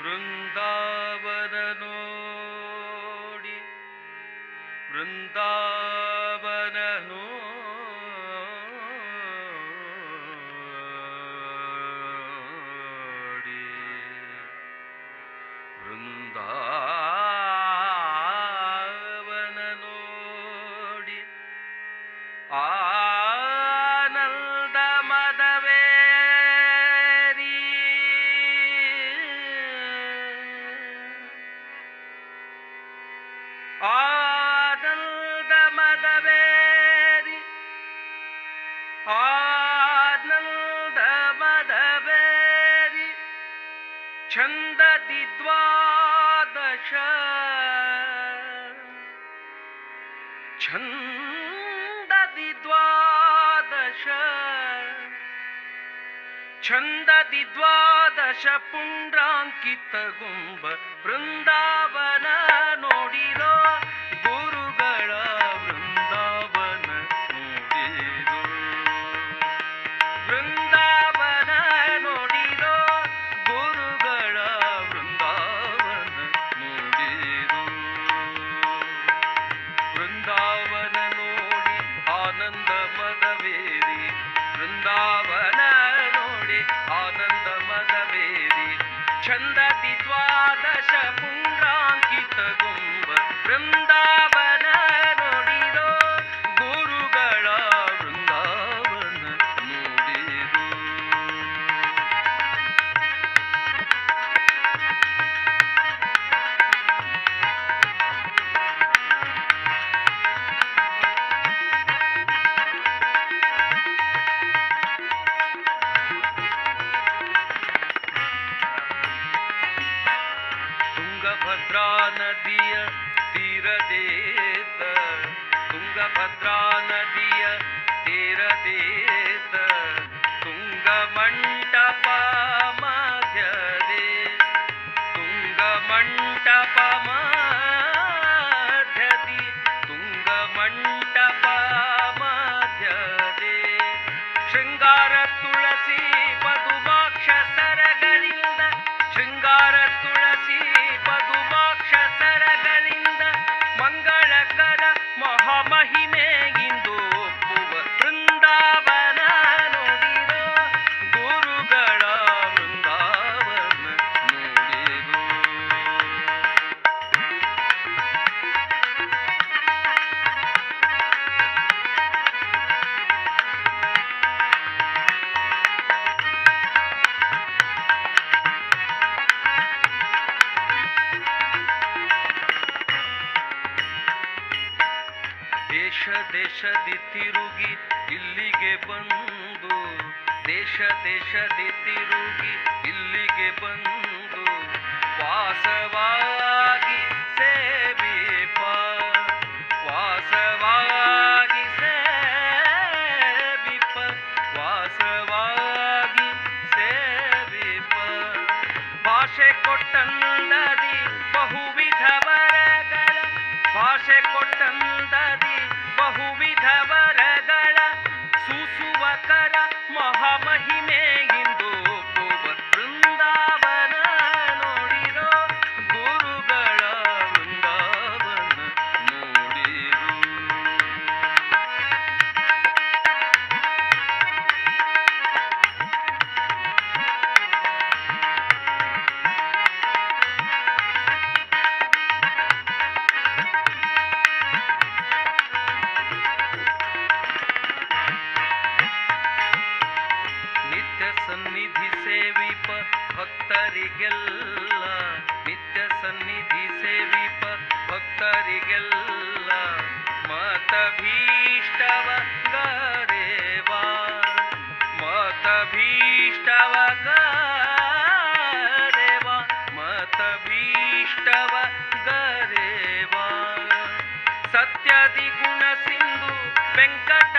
वृन्तावनोडि वृन्ता ಛಂದದಿ ದ್ವಾದಶ ಛಂದದಿ ದ್ವಾದಶ ಛಂದದಿ ದ್ವಾದಶ ಪುಂಡ್ರಾಂಕಿತ ಗುಂಬ ಬೃಂದಾವನ ನೋಡಿರೋ भद्रा नदी ದೇಶದಿ ತಿರುಗಿ ಇಲ್ಲಿಗೆ ಬಂದು, ದೇಶ ದೇಶದಿ ತಿರುಗಿ ಇಲ್ಲಿಗೆ ಬಂದು, ವಾಸವಾಗಿ ಸೇವಿಪ ವಾಸವಾಗಿ ಸೇವಿಪ ವಾಸವಾಗಿ ಸೇವಿಪ ಭಾಷೆ ಕೊಟ್ಟ ಬಹುವಿಧ ವರಗಳ, ಭಾಷೆ ಕೊಟ್ಟಂದದಿ ಭಕ್ತರಿಗೆಲ್ಲ ನಿತ್ಯ ಸನ್ನಿಧಿ ಸೇವಿಪ. ಭಕ್ತರಿಗೆಲ್ಲ ಮತ ಭೀಷ್ಟವ ಗರೇವಾ. ಮತ ಭೀಷ್ಟವ ಗರೇವಾ. ಮತ ಭೀಷ್ಟವ ಗರೇವಾ. ಸತ್ಯದಿ ಗುಣ ಸಿಂಧು ವೆಂಕಟ